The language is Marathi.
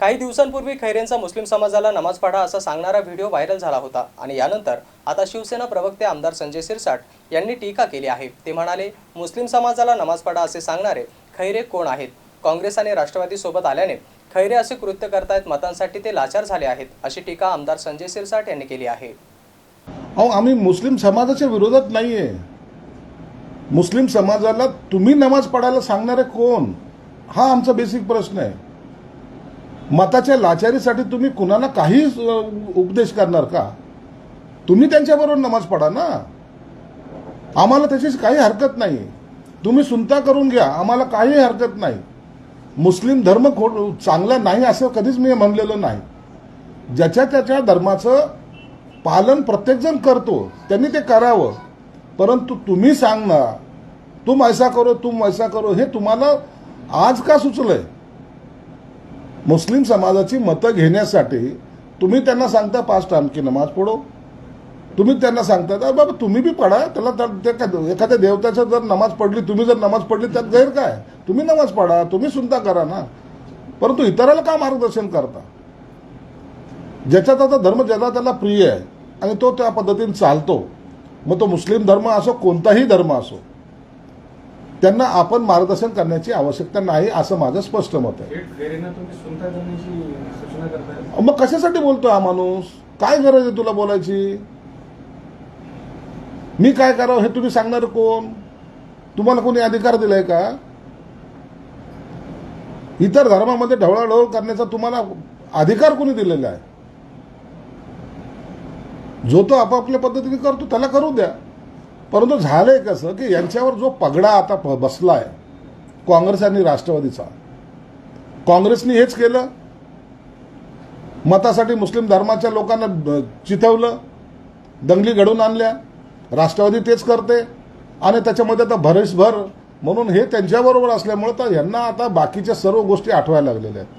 काही दिवसांपूर्वी खैरेंचा मुस्लिम समाजाला नमाज पढा असा सांगणारा व्हिडिओ व्हायरल झाला होता आणि यानंतर आता शिवसेना प्रवक्ते आमदार संजय सिरसाट यांनी टीका केली आहे. ते म्हणाले मुस्लिम समाजाला नमाज पढा असे सांगणारे खैरे कोण आहेत? काँग्रेस आणि राष्ट्रवादी सोबत आल्याने खैरे असे कृत्य करतायत मतांसाठी ते लाचार झाले आहेत अशी टीका आमदार संजय सिरसाट यांनी केली आहे. अहो आम्ही मुस्लिम समाजाच्या विरोधात नाही आहे मुस्लिम समाजाला तुम्ही नमाज पडायला सांगणारे कोण? हा आमचा बेसिक प्रश्न आहे. मताच्या लाचारीसाठी तुम्ही कुणाला काही उपदेश करणार का? तुम्ही त्यांच्याबरोबर नमाज पडा ना. आम्हाला त्याची काही हरकत नाही तुम्ही सुनता करून घ्या आम्हाला काही हरकत नाही. मुस्लिम धर्म खो चांगला नाही असं कधीच मी म्हणलेलं नाही. ज्याच्या त्याच्या धर्माचं पालन प्रत्येकजण करतो त्यांनी ते करावं. परंतु तुम्ही सांगणार तुम ऐसा करो तुम ऐसा करो हे तुम्हाला आज का सुचलंय? मुस्लिम समाजाची मतं घेण्यासाठी तुम्ही त्यांना सांगता पाच टाइम नमाज पडो तुम्ही त्यांना सांगता "अरे बाबा तुम्ही बी पडा त्याला तर काय- एखाद्या देवताच्या जर नमाज पडली तुम्ही जर नमाज पडली त्यात गैर काय? तुम्ही नमाज पडा तुम्ही सुद्धा करा ना. परंतु इतराला का मार्गदर्शन करता? ज्याचा त्याचा धर्म ज्याला त्याला प्रिय आहे आणि तो त्या पद्धतीने चालतो. मग तो मुस्लिम धर्म असो कोणताही धर्म असो त्यांना आपण मार्गदर्शन करण्याची आवश्यकता नाही असं माझं स्पष्ट मत आहे. मग कशासाठी बोलतोय हा माणूस? काय गरज आहे तुला बोलायची? मी काय करावं हे तुम्ही सांगणार कोण? तुम्हाला कोणी अधिकार दिलाय का? इतर धर्मामध्ये ढवळाढवळ करण्याचा तुम्हाला अधिकार कोणी दिलेला आहे? जो तो आपापल्या पद्धतीने करतो त्याला करू द्या. परंतु झालंय कसं की यांच्यावर जो पगडा आता बसला बसलाय काँग्रेस आणि राष्ट्रवादीचा काँग्रेसने हेच केलं. मतासाठी मुस्लिम धर्माच्या लोकांना चिथवलं दंगली घडवून आणल्या राष्ट्रवादी तेच करते आणि त्याच्यामध्ये आता भरीसभर म्हणून हे त्यांच्याबरोबर असल्यामुळे तर यांना आता बाकीच्या सर्व गोष्टी आठवायला लागलेल्या आहेत.